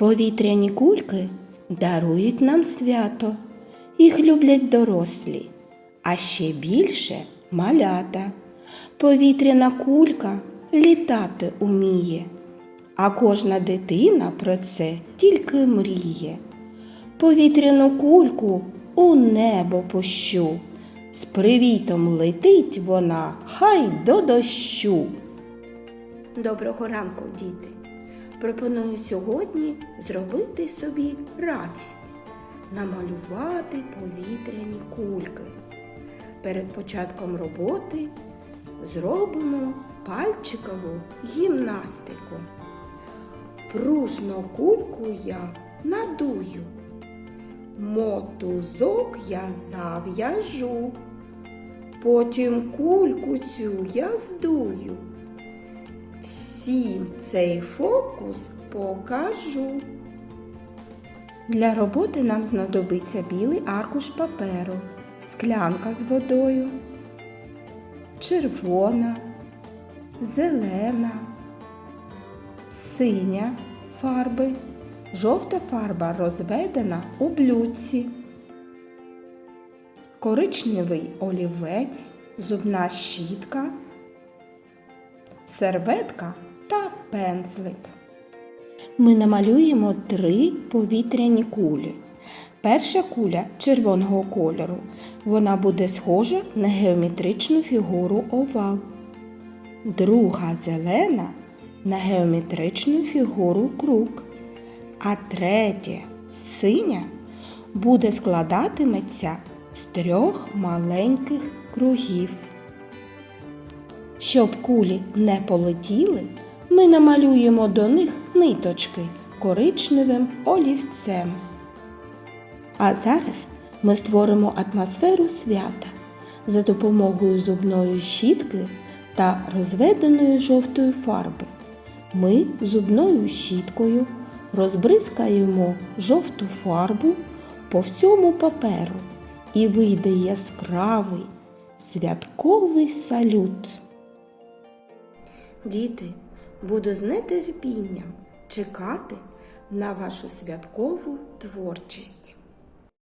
Повітряні кульки дарують нам свято. Їх люблять дорослі, а ще більше малята. Повітряна кулька літати уміє, а кожна дитина про це тільки мріє. Повітряну кульку у небо пущу. З привітом летить вона, хай до дощу. Доброго ранку, діти! Пропоную сьогодні зробити собі радість, намалювати повітряні кульки. Перед початком роботи зробимо пальчикову гімнастику. Пружну кульку я надую, мотузок я зав'яжу, потім кульку цю я здую. Всім цей фокус покажу. Для роботи нам знадобиться білий аркуш паперу, склянка з водою, червона, зелена, синя фарби, жовта фарба розведена у блюдці, коричневий олівець, зубна щітка серветка та пензлик. Ми намалюємо три повітряні кулі. Перша куля червоного кольору. Вона буде схожа на геометричну фігуру овал. Друга зелена на геометричну фігуру круг. А третя синя буде складатиметься з трьох маленьких кругів. Щоб кулі не полетіли, ми намалюємо до них ниточки коричневим олівцем. А зараз ми створимо атмосферу свята за допомогою зубної щітки та розведеної жовтої фарби. Ми зубною щіткою розбризкаємо жовту фарбу по всьому паперу і вийде яскравий святковий салют. Діти, буду з нетерпінням чекати на вашу святкову творчість.